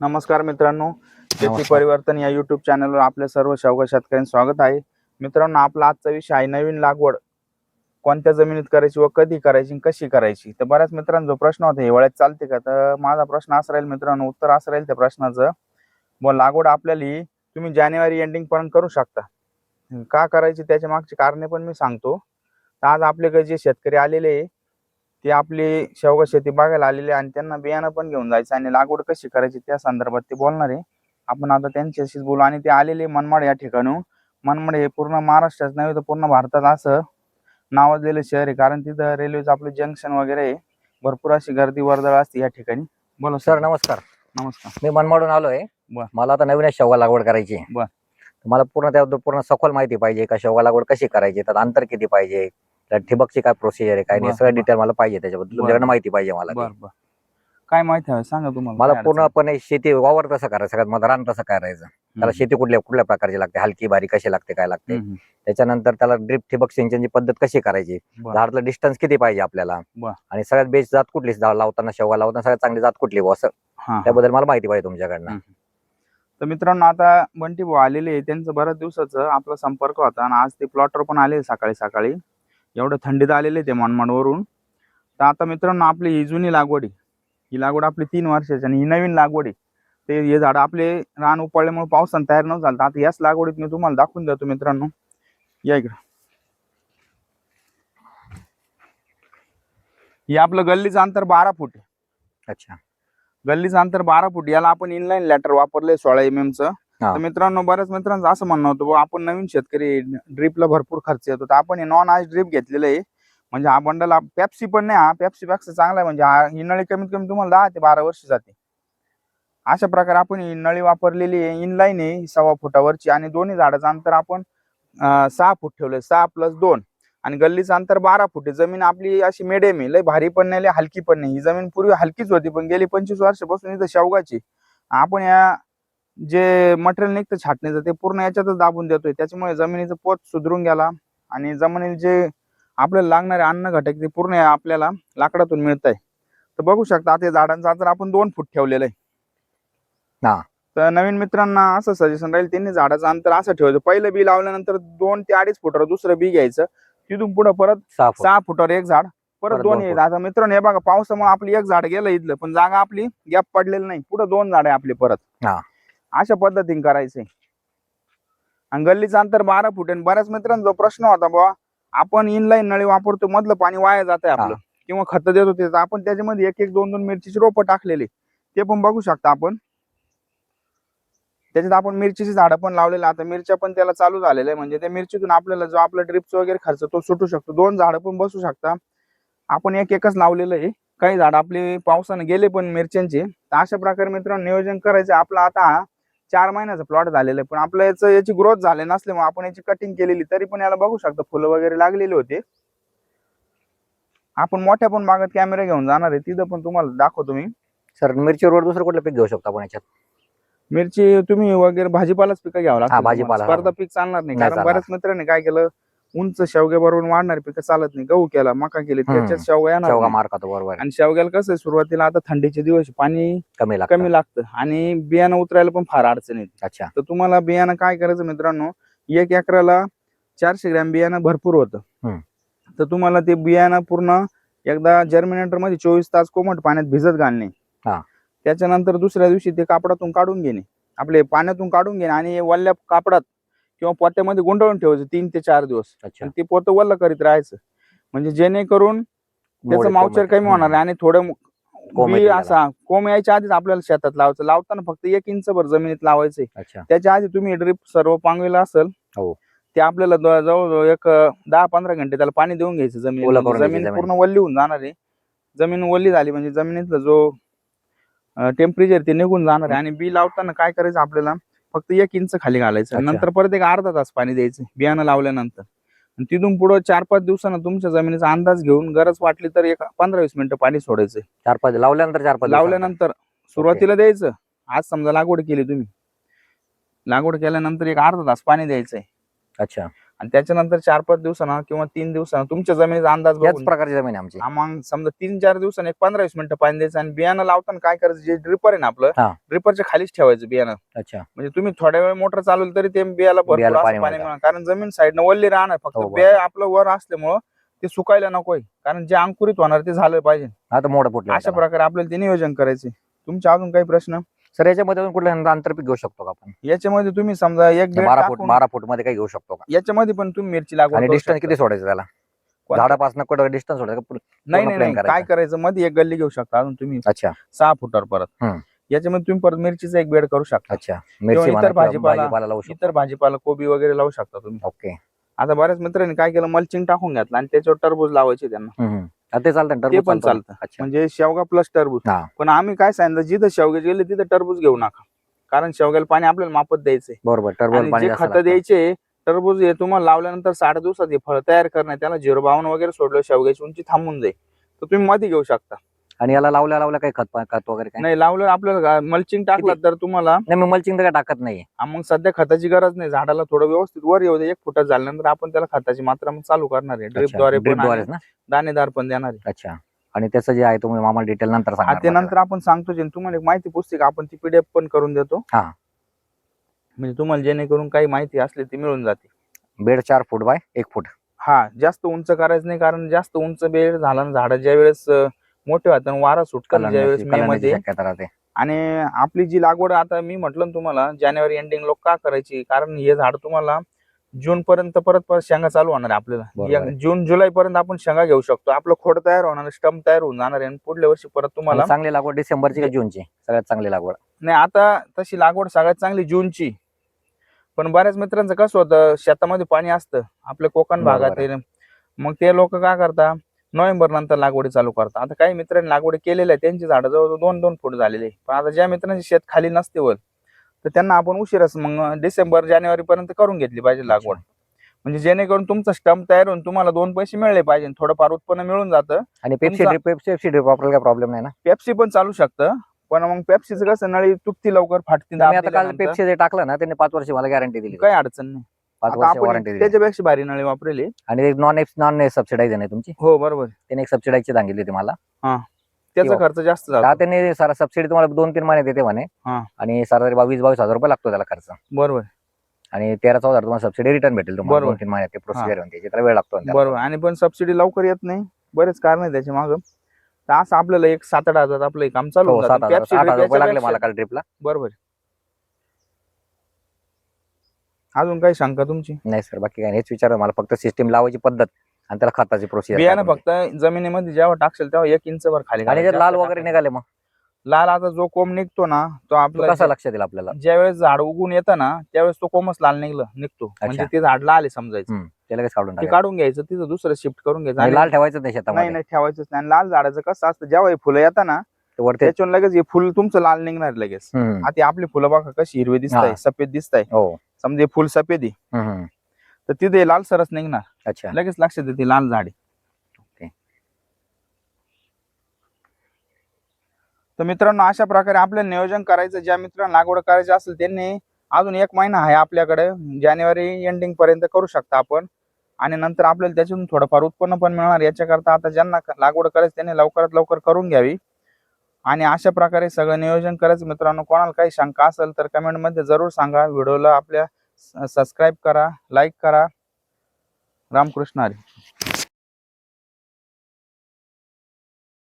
नमस्कार मित्रांनो शेती. परिवर्तन या युट्यूब चॅनलवर आपल्या सर्व शेवगा शेतकऱ्यांचं स्वागत आहे. मित्रांनो आपला आजचा विषय आहे नवीन लागवड. कोणत्या जमिनीत करायची व कधी करायची कशी करायची? तर बऱ्याच मित्रांनो जो प्रश्न होता हिवाळ्यात चालते का? तर माझा प्रश्न असा राहील मित्रांनो उत्तर असं राहील त्या प्रश्नाचं. व लागवड आपल्याला तुम्ही जानेवारी एंडिंग पर्यंत करू शकता. का करायची त्याच्या मागची कारणे पण मी सांगतो. आज आपल्याकडे जे शेतकरी आलेले ते आपली शेवगा शेती बघायला आलेले आहे आणि त्यांना बियाणं पण घेऊन जायचं आणि लागवड कशी करायची त्या संदर्भात ते बोलणार. आहे आपण आता त्यांच्याशीच बोलू आणि ते आलेले मनमाड या ठिकाणी. मनमाड हे पूर्ण महाराष्ट्रात नव्हे तर पूर्ण भारतात असं नावाजलेलं शहर आहे. कारण तिथं रेल्वेचं आपलं जंक्शन वगैरे आहे. भरपूर अशी गर्दी वर्दळ असते या ठिकाणी. बोला सर नमस्कार. नमस्कार. मी मनमाडून आलोय. बर. मला आता नवीन शेवगा लागवड करायची आहे. बर. मला पूर्ण त्याबद्दल पूर्ण सखोल माहिती पाहिजे का शेवगा लागवड कशी करायची त्यात अंतर किती पाहिजे? त्यात ठिबकची काय प्रोसिजर आहे काय नाही बर, सगळं बर. डिटेल मला पाहिजे त्याच्याबद्दल बर, तुमच्याकडे बर. माहिती पाहिजे मला बर ती. बर काय माहिती हवं सांगा तुम्हाला मला काय अडचण? पूर्णपणे शेती वावर कसं करायचं सगळ्यात मला रान कसं करायचं त्याला हम्म. शेती कुठल्या कुठल्या प्रकारची लागते हलकी बारीक कशी लागते काय लागते हम्म. त्याच्यानंतर त्याला ड्रिप ठिबक सिंचनची पद्धत कशी करायची बर. झाडातलं डिस्टन्स किती पाहिजे आपल्याला बर. आणि सगळ्यात बेस्ट जात कुठली झाड लावताना शेवगा लावताना सगळ्यात चांगली जात कुठली बुवा असं हा, हा. त्याबद्दल मला माहिती पाहिजे तुमच्याकडनं हम्म. तर मित्रांनो आता बंटी भाऊ आलेले आहे. त्यांचं बऱ्याच दिवसाचं आपला संपर्क होता आणि आज ते प्लॉटवर पण आले सकाळी सकाळी एवढं थंडीत आलेले ते मनमाडवरून. तर आता मित्रांनो आपली ही जुनी लागवड आहे. ही लागवड आपली तीन वर्षाची आणि ही नवीन लागवड आहे. ते हे झाड आपले रान उपळल्यामुळे पावसानं तयार नव्हतं झालं. आता याच लागवडीत मी तुम्हाला दाखवून देतो मित्रांनो. या इकडं. हे आपलं गल्लीचं अंतर बारा फूट आहे. अच्छा. गल्लीचं अंतर बारा फूट. याला आपण इनलाईन लॅटर वापरले सोळा एम एम चं. हा. तर मित्रांनो बऱ्याच मित्रांचं असं म्हणणं होतं आपण नवीन शेतकरी ड्रिपला भरपूर खर्च येतो. तर आपण नॉन आयस ड्रिप घेतलेलं आहे. म्हणजे हा बंडल पेप्सी पण नाही हा पेप्सी पेक्षा चांगला आहे. म्हणजे हा ही नळी कमीत कमी तुम्हाला दहा ते बारा वर्ष जाते. अशा प्रकारे आपण ही नळी वापरलेली आहे. इनलाईन आहे सव्वा फुटावरची. आणि दोन्ही झाडाचं अंतर आपण सहा फूट ठेवलंय. सहा प्लस दोन. आणि गल्लीचं अंतर बारा फूट आहे. जमीन आपली अशी मिडियम आहे. लय भारी पण नाही लय हलकी पण नाही. ही जमीन पूर्वी हलकीच होती पण गेली पंचवीस वर्षापासून इथं शेवगाची आपण या जे मटेरियल निघतं छाटणीचं ते पूर्ण याच्यातच दाबून देतोय. त्याच्यामुळे जमिनीचं पोत सुधरून गेला आणि जमिनीत जे आपल्याला लागणारे अन्न घटक ते पूर्ण आपल्याला लाकडातून मिळत आहे तर बघू शकता आता झाडांचं अंतर आपण दोन फूट ठेवलेलं आहे. हा. तर नवीन मित्रांना असं सजेशन राहील त्यांनी झाडाचं अंतर असं ठेवायचं. पहिलं बी लावल्यानंतर दोन ते अडीच फुटावर दुसरं बी घ्यायचं. तिथून पुढे परत सहा फूट. सहा फुटावर एक झाड परत दोन येईल आता मित्रांनो हे बघा पावसामुळे आपली एक झाड गेलं इथलं पण जागा आपली गॅप पडलेली नाही. पुढे दोन झाड आहे आपली परत. हा. अशा पद्धतीने करायचंय आणि गल्लीचं अंतर बारा फूट आणि बऱ्याच मित्रांनो जो प्रश्न होता बाबा आपण इनलाईन नळी वापरतो मधलं पाणी वाया जात आहे आपलं किंवा खत देतो ते. आपण त्याच्यामध्ये एक एक दोन दोन मिरचीची रोपं टाकलेली. ते पण बघू शकता आपण. त्याच्यात आपण मिरचीची झाडं पण लावलेली. आता मिरच्या पण त्याला चालू झालेल्या आहे म्हणजे त्या मिरचीतून आपल्याला जो आपला ड्रिपचा वगैरे खर्च तो सुटू शकतो. दोन झाडं पण बसू शकता. आपण एक एकच लावलेलं आहे. काही झाड आपली पावसानं गेले पण मिरच्यांचे. तर अशा प्रकारे मित्रांनो नियोजन करायचं. आपला आता चार महिन्याचा प्लॉट झालेला आहे. पण आपलं याचं याची ग्रोथ झाली नसल्यामुळे आपण याची कटिंग केलेली तरी पण याला बघू शकता. फुलं वगैरे लागलेली होते. आपण मोठ्या पण बागात कॅमेरा घेऊन जाणार आहे. तिथं पण तुम्हाला दाखवतो मी. सर मिरचीवर दुसरं कुठलं पीक घेऊ शकतो आपण याच्यात? मिरची तुम्ही वगैरे भाजीपालाच पिकं घ्यावं लागतं भाजीपाला, तुम्हाला. स्पर्धा पीक चालणार नाही. नाही कारण चालणार. बऱ्याच मित्रांनी काय केलं उंच शेवग्या बरोबर वाढणारे पिकं चालत नाही गहू केला मका केली हम्म. त्याच्यात शेवगा येणार शेवगा नाही. मार्क होतो बरोबर आहे. आणि शेवग्याला कसं आहे, सुरुवातीला आता थंडीचे दिवस आहे, पाणी कमी लागतं कमी लागतं आणि बियाणं उतरायला पण फार अडचण येते अच्छा तर तुम्हाला बियाणं काय करायचं मित्रांनो एक एकराला चारशे ग्रॅम बियाणं भरपूर होतं हम्म. तर तुम्हाला ते बियाणं पूर्ण एकदा जर्मिनेटरमध्ये चोवीस तास कोमट पाण्यात भिजत घालणे हा. त्याच्यानंतर दुसऱ्या दिवशी ते कापडातून काढून घेणे आपले पाण्यातून काढून घेणे आणि वल्ल्या कापडात किंवा पोत्यामध्ये गुंडळून ठेवायचं तीन ते चार दिवस. अच्छा. आणि ते पोतं वल्ल करीत राहायचं. म्हणजे जेणेकरून त्याचं मावचर. कमी होणार आहे आणि थोडं बी असा कोंब यायच्या आधीच आपल्याला शेतात लावायचं. लावताना फक्त एक इंच भर जमिनीत लावायचंय. अच्छा. त्याच्या आधी तुम्ही ड्रिप सर्व पांगविला असेल हो. ते आपल्याला जवळजवळ एक दहा पंधरा घंटे त्याला पाणी देऊन घ्यायचं घ्यायची जमीन जमीन. पूर्ण वल्ली होऊन जाणार आहे. जमीन वल्ली झाली म्हणजे जमिनीतला जो टेम्परेचर ते निघून जाणार आहे. आणि बी लावताना काय करायचं आपल्याला? फक्त एक इंच खाली घालायचं. अच्छा. नंतर परत एक अर्धा तास पाणी द्यायचं बियाणं लावल्यानंतर. आणि तिथून पुढं चार पाच दिवसानं तुमच्या जमिनीचा अंदाज घेऊन गरज वाटली तर एक पंधरा वीस मिनिटं पाणी सोडायचं. चार पाच लावल्यानंतर चार पाच. लावल्यानंतर सुरुवातीला द्यायचं. आज समजा लागवड केली तुम्ही. लागवड केल्यानंतर एक अर्धा तास पाणी द्यायचंय. अच्छा. आणि त्याच्यानंतर चार पाच दिवसानं किंवा तीन दिवसानं तुमच्या जमिनीचा अंदाज याच बघून. प्रकारची जमीन आहे आमची. मग समजा तीन चार दिवसांनी एक पंधरा वीस मिनिटं पाणी द्यायचं आणि बियाणं लावताना काय करायचं? जे ड्रिपर आहे ना आपलं हा. ड्रिपरच्या खालीच ठेवायचं बियाणं. अच्छा. म्हणजे तुम्ही थोड्या वेळ मोटर चालवली तरी ते बियाला भरपूर बियाला असं पाणी. मिळणार. कारण जमीन साईडनं वल्ली राहणार फक्त. हो, बरोबर. बिया आपलं वर असल्यामुळं ते सुकायला नकोय कारण जे अंकुरित होणार ते झालं पाहिजे. आता मोठं फुटलं अशा प्रकारे आपल्याला ते नियोजन करायचे तुमचे अजून काही प्रश्न? सर याच्यामध्ये अजून कुठलं आंतरपीक घेऊ शकतो का आपण? याच्यामध्ये तुम्ही समजा एक बेड बारा फूट टाकून बारा फूटमध्ये काही घेऊ शकतो का? याच्यामध्ये पण तुम्ही मिरची लागवड आणि करू डिस्टन्स शकता. किती सोडायचं त्याला? कोणतं? झाडापासून कुठं डिस्टन्स सोडायचं का? पूर्ण- नाही पूर्ण नाही नाही काय करायचं? करायचं? मध्ये एक गल्ली घेऊ शकता अजून तुम्ही. अच्छा. सहा फुटावर परत. हम्म. याच्यामध्ये तुम्ही परत मिरचीचा एक बेड करू शकता. अच्छा. मिरची इतर म्हणा किंवा भाजीपाला- भाजीपाला लावू शकतो. इतर भाजीपाला कोबी वगैरे लावू शकता तुम्ही. ओके. आता बऱ्याच मित्रांनी काय केलं? मल्चिंग टाकून घेतलं आणि त्याच्यावर टरबूज लावायचे त्यांना. हम्म, हम्म. ते चालतं ते पण चालतं. अच्छा. म्हणजे शेवगा प्लस टरबूज. हा. पण आम्ही काय सांगितलं जिथं शेवगे गेले तिथं टरबूज घेऊ नका. कारण शेवग्याला पाणी आपल्याला मापत द्यायचंय. बरोबर टरबूज आणि पाणी जे जास्त खत लागतं. द्यायचे टरबूज हे तुम्हाला लावल्यानंतर साठ दिवसात हे फळ तयार करणं त्याला झिरो बावन्न वगैरे सोडलं शेवग्याची उंची थांबून जाईल. तर तुम्ही मध्ये घेऊ शकता. आणि याला लावल्या लावल्या काही खत खत वगैरे काय? नाही लावलं आपल्याला मल्चिंग टाकलं तर तुम्हाला नाही मी मल्चिंग तर काय टाकत नाही हा, मग सध्या खताची गरज नाही. झाडाला थोडं व्यवस्थित वर येऊ दे. एक फुटात झाल्यानंतर आपण त्याला खताची मात्रा मग चालू करणार आहे. ड्रिपद्वारे पण ड्रिपद्वारे आणि ना? दाणेदार पण देणार आहे. अच्छा. आणि त्याचं जे आहे तुम्ही आम्हाला डिटेल नंतर हा, सांगा ते नंतर आपण सांगतो जे तुम्हाला एक माहिती पुस्तिका आपण ती पीडीएफ पण करून देतो. हा. म्हणजे तुम्हाला जेणेकरून काही माहिती असली ती मिळून जाते. बेड चार फूट बाय एक फूट. हा जास्त उंच करायचं नाही कारण जास्त उंच बेड झाला ना झाड ज्या वेळेस अं, मोठे होतात. आणि वारा सुटतं ज्या वेळेस कलंडाची मे कलंडाची मध्ये. शक्यता राहते. आणि आपली जी लागवड आता मी म्हटलं ना तुम्हाला जानेवारी एंडिंग लोक का करायची? कारण हे झाड तुम्हाला जून पर्यंत परत परत शेंगा चालू होणार आहे आपल्याला. जून जुलै पर्यंत आपण शेंगा घेऊ शकतो. आपलं खोड तयार होणार स्टंप तयार होऊन जाणार आहे. आणि पुढल्या वर्षी परत तुम्हाला चांगली लागवड डिसेंबरची का जूनची? सगळ्यात चांगली लागवड. नाही आता तशी लागवड सगळ्यात चांगली जूनची. पण बऱ्याच मित्रांचं कसं होतं शेतामध्ये पाणी असतं. आपल्या कोकण भागात. मग ते लोक काय करतात नोव्हेंबर नंतर लागवडी चालू करतात. आता काही मित्रांनी लागवडी केलेल्या आहे त्यांची झाडं जवळ दोन दोन फूट झालेली. पण आता ज्या मित्रांची शेत खाली नसते वर तर त्यांना आपण उशिराच मग डिसेंबर जानेवारी पर्यंत करून घेतली पाहिजे लागवड. म्हणजे जेणेकरून तुमचा स्टंप तयार होऊन तुम्हाला दोन पैसे मिळले पाहिजे थोडंफार उत्पन्न मिळून जातं. आणि पेप्सी तुमचा- ड्रिप पेप्सी पेप्सी ड्रिप वापरायला काय प्रॉब्लेम नाही ना? पेप्सी पण चालू शकतं पण मग पेप्सीचं कसं नळी तुटती लवकर फाटती मी दाब आता काल दिल्यानंतर. पेप्सी जे टाकलं ना त्यांनी पाच वर्ष मला गॅरंटी दिली. काही अडचण नाही. पाच आता वर्ष आपण वॉरंटी दिली. त्याच्यापेक्षा भारी नळी वापरली. आणि नॉन नॉन सबसिडाईज नाही तुमची? हो बरोबर. त्यांनी एक सबसिडाईजची सांगितली होती मला. त्याचा खर्च जास्त का जातो त्यांनी सारा सबसिडी तुम्हाला दोन तीन महिने देते म्हणे. हा. आणि सारा बावीस बावीस हजार रुपये लागतो त्याला खर्च. बरोबर. आणि तेरा चौदा हजार तुम्हाला सबसिडी रिटर्न भेटेल तुम्हाला. बरोबर. दोन तीन महिन्यात ते प्रोसिजर त्याची त्याला वेळ लागतो आणि त्याला. बरोबर. आणि पण सबसिडी लवकर येत नाही. बरेच कारण आहे त्याच्या माग. तर असं आपल्याला एक सात आठ हजार आपलं हे काम चालू हो होऊन सात जातं. हजार आठ drip हजार रुपये लागले मला काल ट्रिपला बरोबर. अजून काही शंका तुमची? नाही सर बाकी काही नाही. हेच विचार मला फक्त सिस्टीम लावायची पद्धत आणि त्याला खताची प्रोसिजर बियाणं फक्त जमिनीमध्ये जेव्हा टाकशील तेव्हा एक इंच वर खाली आणि. जर लाल वगैरे. निघाले मग? लाल आता जो कोंब निघतो ना तो तो आपला कसा लक्षात येईल आपल्याला? ज्यावेळेस झाड उगून येतं ना त्यावेळेस तो कोंबच लाल निघलं निघतो. म्हणजे ते झाड लाल आहे समजायचं. हम्म, ते लगेच काढून ते टाकायचं. काढून घ्यायचं तिथं दुसरं शिफ्ट करून घ्यायचं. आणि आणि- लाल ठेवायचं नाही नाही शेतामध्ये. नाही ठेवायचंच नाही. आणि लाल झाडाचं कसं असतं जेव्हा हे फुलं येतात ना ते वरती त्याच्यावर लगेच हे फुल तुमचं लाल निघणार लगेच. हम्म, आता आपली फुलं बघा कशी हिरवी दिसत आहे हा. सफेद दिसत आहे हो. समजा फुल सफेद. आहे हम्म, हम्म. तर तिथे लाल सरस निघणार. अच्छा. लगेच लक्षात येते लाल झाड. ओके. तर मित्रांनो अशा प्रकारे आपल्याला नियोजन करायचं ज्या मित्रांना लागवड करायची असेल त्यांनी अजून एक महिना आहे आपल्याकडे. जानेवारी एंडिंग पर्यंत करू शकता आपण. आणि नंतर आपल्याला त्याच्यातून थोडंफार उत्पन्न पण मिळणार. याच्याकरता आता ज्यांना क- लागवड करायची त्यांनी लवकरात लवकर करून घ्यावी. आणि अशा प्रकारे सगळं नियोजन करायचं मित्रांनो कोणाला काही शंका असेल तर कमेंटमध्ये जरूर सांगा. व्हिडिओला आपल्या सबस्क्राईब करा लाईक करा. रामकृष्ण हरी.